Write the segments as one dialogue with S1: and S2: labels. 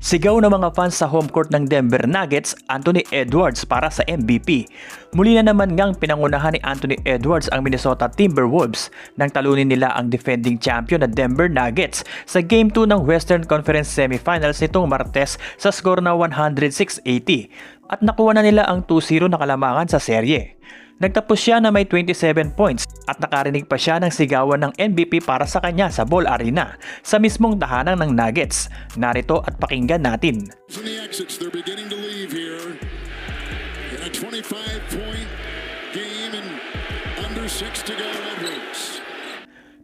S1: Sigaw ng mga fans sa home court ng Denver Nuggets, Anthony Edwards para sa MVP. Muli na naman ngang pinangunahan ni Anthony Edwards ang Minnesota Timberwolves nang talunin nila ang defending champion na Denver Nuggets sa Game 2 ng Western Conference Semifinals nitong Martes sa score na 106-80 at nakuha na nila ang 2-0 na kalamangan sa serye. Nagtapos siya na may 27 points at nakarinig pa siya ng sigawan ng MVP para sa kanya sa Ball Arena sa mismong tahanan ng Nuggets. Narito at pakinggan natin.
S2: In the exits, they're beginning to leave here. In a 25-point game and under six to go, Edwards.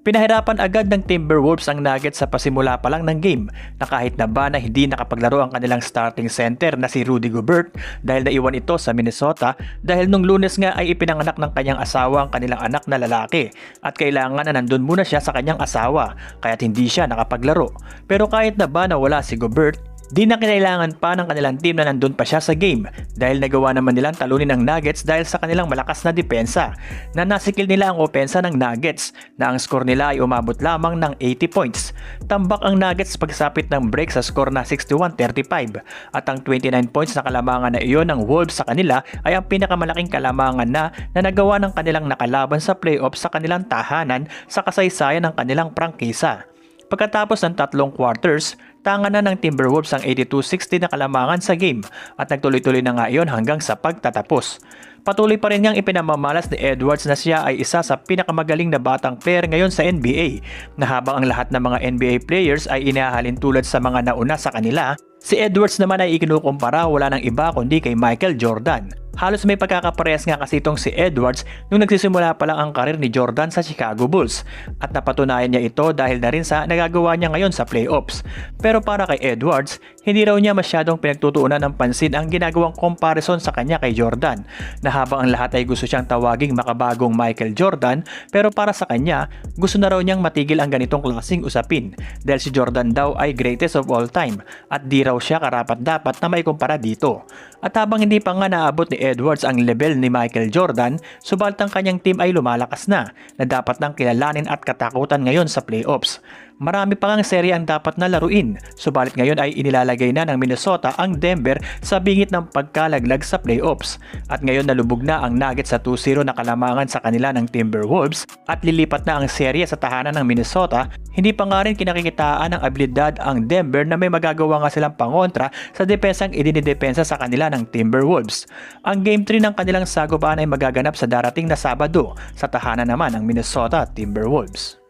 S1: Pinahirapan agad ng Timberwolves ang Nuggets sa pasimula pa lang ng game na kahit na ba na hindi nakapaglaro ang kanilang starting center na si Rudy Gobert dahil naiwan ito sa Minnesota dahil nung lunes nga ay ipinanganak ng kanyang asawa ang kanilang anak na lalaki at kailangan na nandun muna siya sa kanyang asawa kaya't hindi siya nakapaglaro. Pero kahit na ba na wala si Gobert, Di na kinailangan pa ng kanilang team na nandun pa siya sa game dahil nagawa naman nilang talunin ng Nuggets dahil sa kanilang malakas na depensa na nasikil nila ang opensa ng Nuggets na ang score nila ay umabot lamang ng 80 points. Tambak ang Nuggets pagsapit ng break sa score na 61-35 at ang 29 points na kalamangan na iyon ng Wolves sa kanila ay ang pinakamalaking kalamangan na na nagawa ng kanilang nakalaban sa playoffs sa kanilang tahanan sa kasaysayan ng kanilang prangkisa. Pagkatapos ng tatlong quarters, tanga na ng Timberwolves ang 82-60 na kalamangan sa game at nagtuloy-tuloy na nga iyon hanggang sa pagtatapos. Patuloy pa rin niyang ipinamamalas ni Edwards na siya ay isa sa pinakamagaling na batang player ngayon sa NBA na habang ang lahat ng mga NBA players ay inahalin tulad sa mga nauna sa kanila, si Edwards naman ay ikinukumpara wala ng iba kundi kay Michael Jordan. Halos may pagkakaparehas nga kasi itong si Edwards nung nagsisimula pa lang ang karir ni Jordan sa Chicago Bulls at napatunayan niya ito dahil na rin sa nagagawa niya ngayon sa playoffs. Pero para kay Edwards, hindi raw niya masyadong pinagtutuunan ng pansin ang ginagawang comparison sa kanya kay Jordan na habang ang lahat ay gusto siyang tawaging makabagong Michael Jordan pero para sa kanya, gusto na raw niyang matigil ang ganitong klaseng usapin dahil si Jordan daw ay greatest of all time at di raw siya karapat dapat na may kumpara dito. At habang hindi pa nga naabot ni Edwards ang level ni Michael Jordan, subalit ang kanyang team ay lumalakas na na dapat nang kilalanin at katakutan ngayon sa playoffs. Marami pa ngang serye ang dapat na laruin, subalit ngayon ay inilalagay na ng Minnesota ang Denver sa bingit ng pagkalaglag sa playoffs. At ngayon nalubog na ang Nuggets sa 2-0 na kalamangan sa kanila ng Timberwolves at lilipat na ang serye sa tahanan ng Minnesota, hindi pa nga rin kinakikitaan ng abilidad ang Denver na may magagawa nga silang pangontra sa depensang idinidepensa sa kanila ng Timberwolves. Ang Game 3 ng kanilang sagupaan ay magaganap sa darating na Sabado sa tahanan naman ng Minnesota Timberwolves.